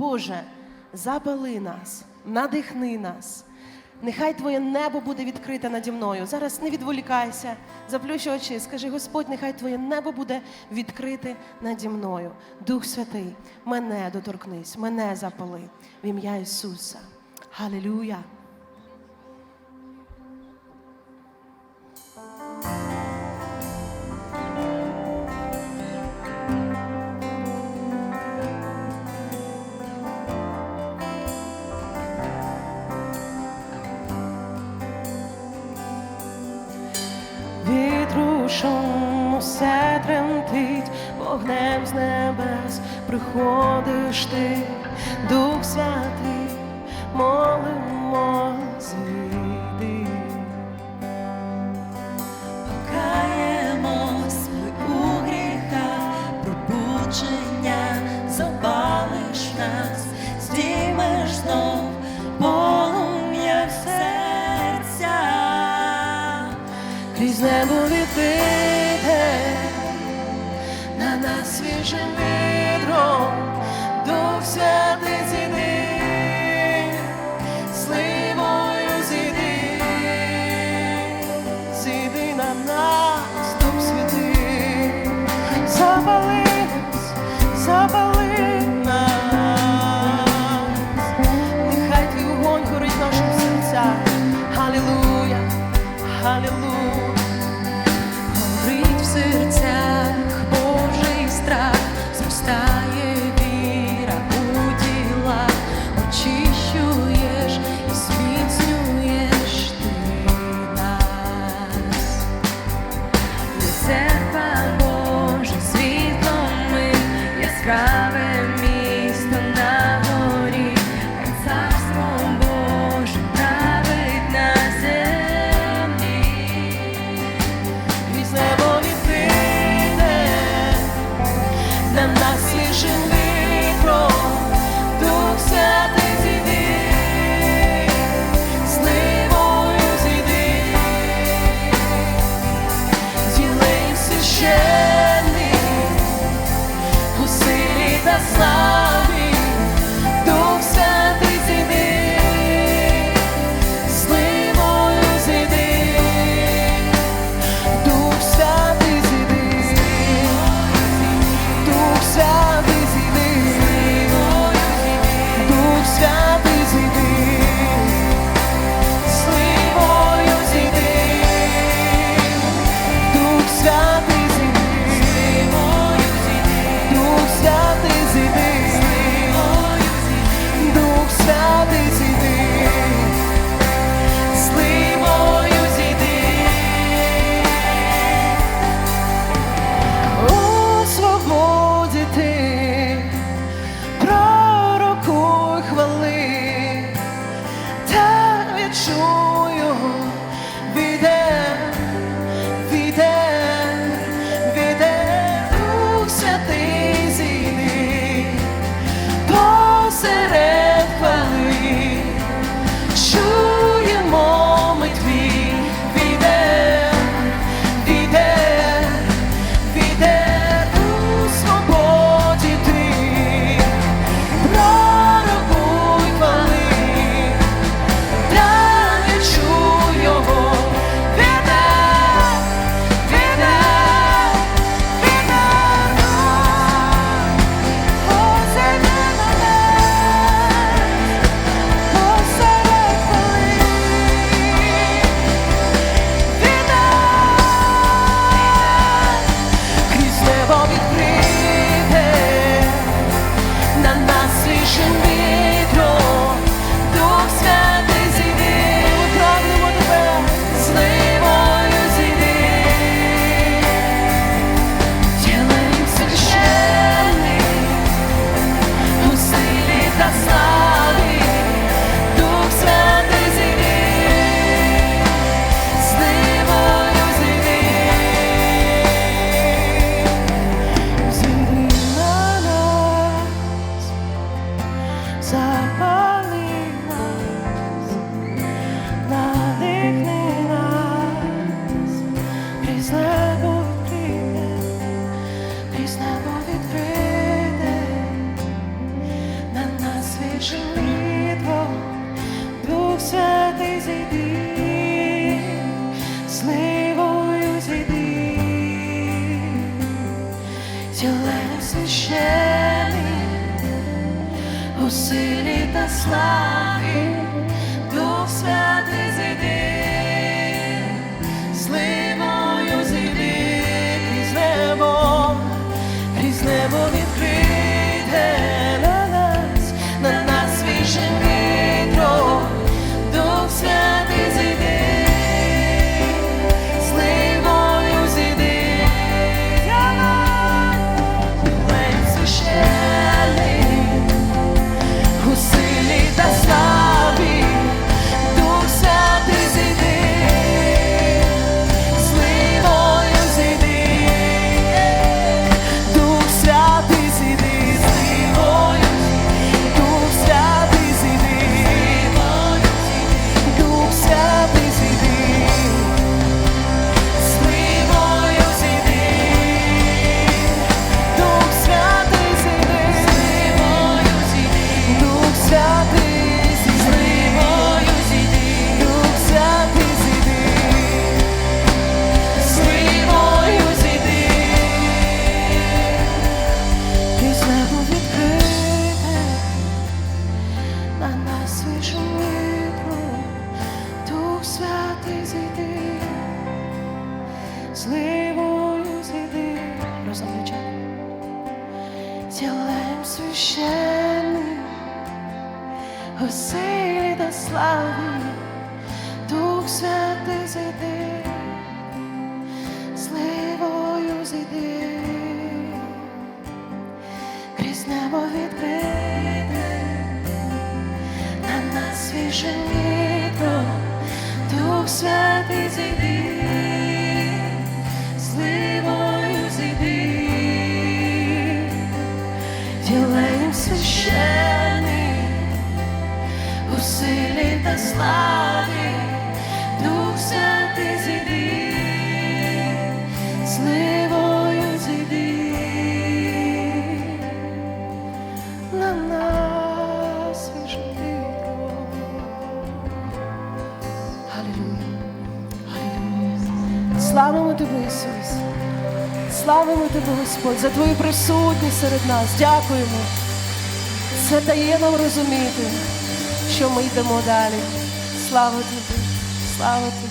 Боже, запали нас, надихни нас. Нехай Твоє небо буде відкрите наді мною. Зараз не відволікайся, заплющи очі. Скажи, Господь, нехай Твоє небо буде відкрите наді мною. Дух Святий, мене доторкнись, мене запали в ім'я Ісуса. Галилюя! все тремтить, вогнем з небес приходиш ти, Дух Святий, молимо. away. driving тілем священий у силі та славі. сливою сліди розмічать тілем священним у силі та славі. Дух Святий зійди Славимо Тебе, Ісус. Славимо Тебе, Господь, за Твою присутність серед нас. Дякуємо. Це дає нам розуміти, що ми йдемо далі. Слава Тобі, слава Тобі.